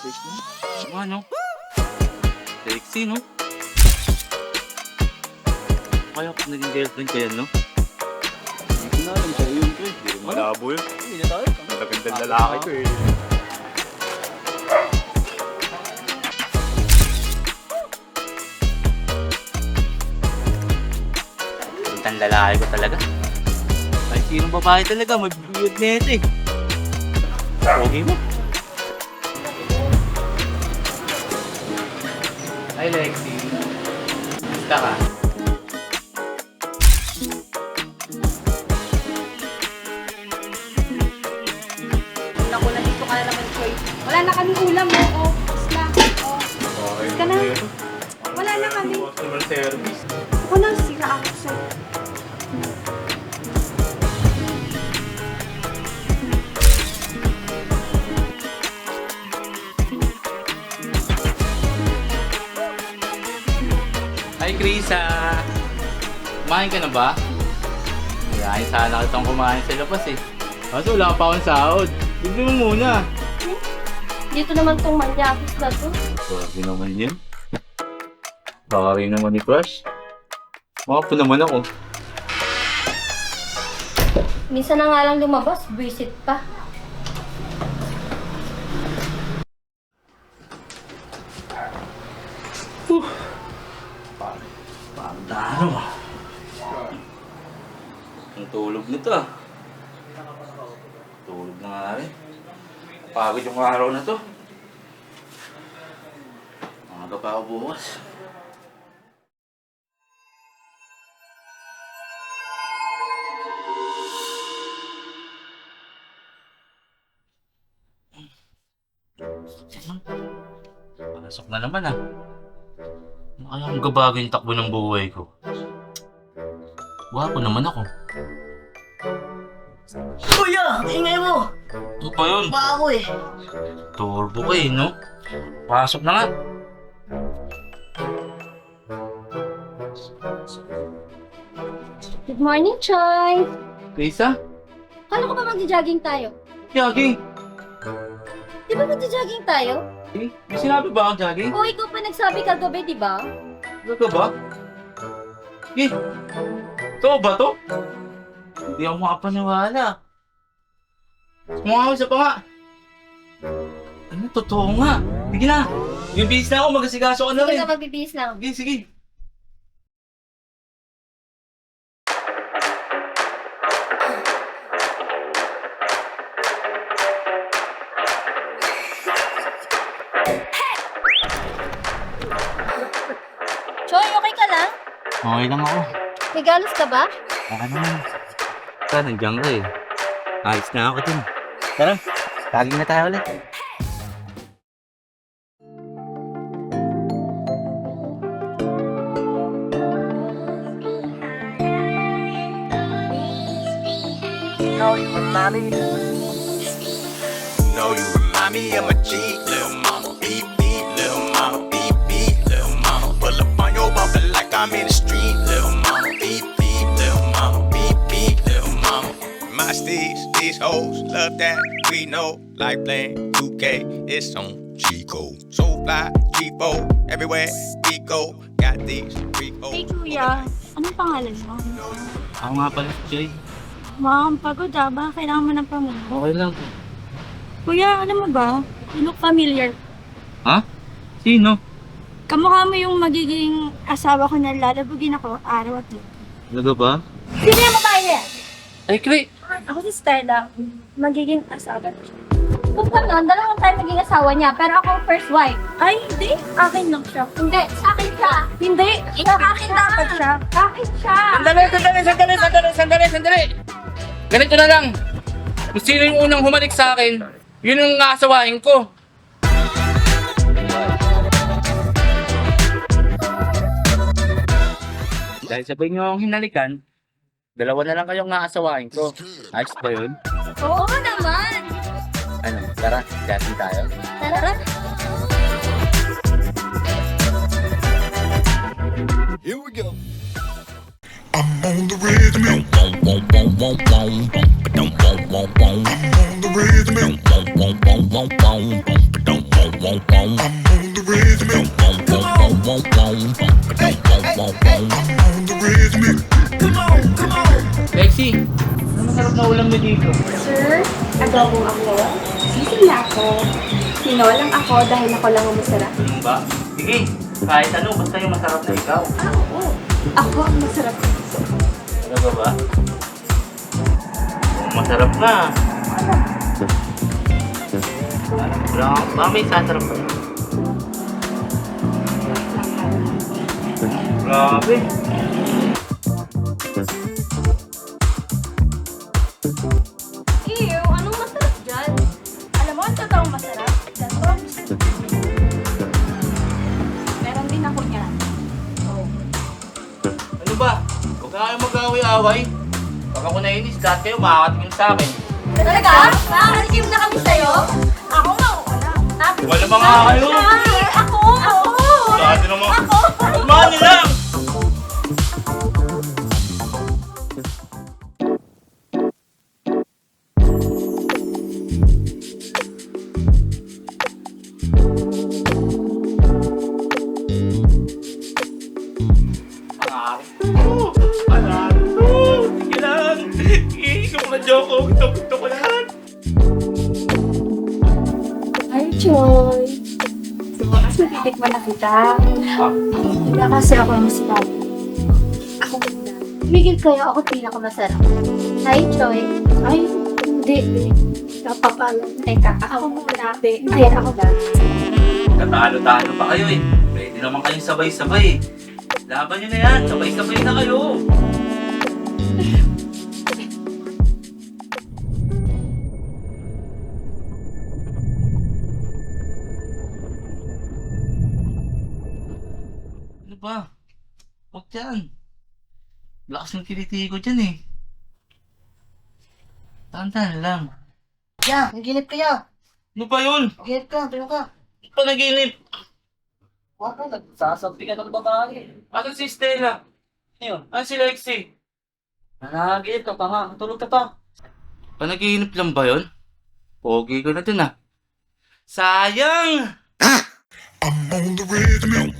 Sexy, no? Ano? Sexy, no? Kaya kung naging girlfriend ko yan, no? Hindi ko na alam sa'yo yun, pre. Malabo yun. Hindi na tayo. Magandang lalaki ko eh. Ang lalaki ko talaga. Kahit sinong babae talaga, may biyod na ito eh. Pogi mo. Hi, Lexi. Basta ka? Wala ko na dito ka na naman, Choy. Wala na kami ulam, mo. Oh, isla. Oh, Okay. Ka na. wala na kami. Customer service. Ako na, Krisa! Kumain ka na ba? Kaya sana kitang kumain sa labas eh. Kaso wala pa akong sahod. Bigyan mo muna. Dito naman tong manyakis na to. Grabe naman yun. Kakarin naman ni Crush. Makapo naman ako. Minsan na nga lang lumabas, visit pa. Pagdaro ah. Ang tulog nito ah. Tulog na nga rin. Pagod yung araw na to. Maaga pa ako bukas. Pasok na naman ah. Ano kaya ang gabago yung takbo ng buhay ko? Wapo naman ako. Kuya, ingay mo! Ito pa yun. Pa ako eh. Turbo ka eh, no? Pasok na nga. Good morning, Choy. Krisa? Kala ko ba magja-jogging tayo? Jogging. Di ba magja-jogging tayo? Eh, may sinabi ba akong jogging? O ikaw pa nagsabi kagabi, di ba? Ano ba? Eh, to ba to? Hindi ako makapaniwala. Mga isa pa nga. Ano, totoo nga. Sige na. Bibihis na ako, magasigaso ka na Sige rin. na, magbibihis lang. Sige, sige. Choy, okay ka lang? Okay lang ako. May galos ka ba? Ano naman? Saan, nandiyan ka eh. Ayos na ako dun. Tara, taging na tayo ulit. Know you remind me. know you remind me of my G, little mama. Beep, beep, little mama. Beep, beep, little mama. Pull up on your bumper like I'm in the street, these hoes love that. We know, like playing 2K, it's on Chico. So fly, cheapo, everywhere we go. Got these free Hey kuya, anong pangalan mo? Ako nga pala si Jay. Mukhang pagod ah, baka kailangan mo ng pamuno. Okay lang. Kuya, alam mo ba? You look familiar. Ha? Sino? Kamukha mo yung magiging asawa ko na lalabugin ako araw at gabi. Talaga ba? Sino yung babae niya? Ay, Kri! Ako si Stella, magiging asawa ko. Kung ganun, dalawang tayo maging asawa niya, pero ako ang first wife. Ay, hindi. Akin lang siya. Hindi, sa akin siya. Hindi. Sa akin dapat siya. Sa akin siya. Sandali, sandali, sandali, sandali, sandali, sandali! Ganito na lang. Kung sino yung unang humalik sa akin, yun yung asawahin ko. Dahil sabay niyo akong hinalikan, dalawa na lang kayong aasawahin ko. Ayos ba yun? Oo naman. Ano, tara, chatting tayo. Tara. Here we go. I'm on the rhythm, I'm on the rhythm, Lexi, ano masarap na ulam niyo dito? Sir, adobo ako. Sisig na ako. Tinolang ako dahil ako lang ang masarap. Yung ba? Sige, kahit ano, basta yung masarap na ikaw. Ah, oo. Ako ang masarap. Talaga ba? Kung masarap na. Wala ka, ba may sasarap pa? Grabe. Mag-away-away. Pag ako nainis, lahat kayo makakatingin sa akin. Talaga? Nakakatikim na kami sa'yo? Ako mauna. Wala mga kayo. Ay, ako! Ako! Grabe naman. Ako! Niyo lang! Joke ko! Gusto ko lahat! Ay, Choy. So, as matitikman na kita. Wala kasi ako ang masarap. Ako muna. Tumigil kayo, ako pinakamasarap. Hi, Choy. Ay, hindi. Kapapala. Teka, ako muna. Hindi, ako ba? Katalo-talo pa kayo eh. Pwede naman kayong sabay-sabay eh. Laban nyo na yan. Sabay-sabay na kayo. Ba? Huwag dyan. Lakas ng kiliti ko dyan eh. Tantan lang. Ya, naginip ka ya. Ano ba yun? Naginip ka, tayo ka. Ano pa naginip? Huwag ka, nagsasabi ka ng babae. Asan si Stella? Ayun, Asan si Lexi? nanaginip ka pa nga. Tulog ka pa. Panaginip lang ba yun? Pogi ko na dun ah. Sayang! I'm on the rhythm.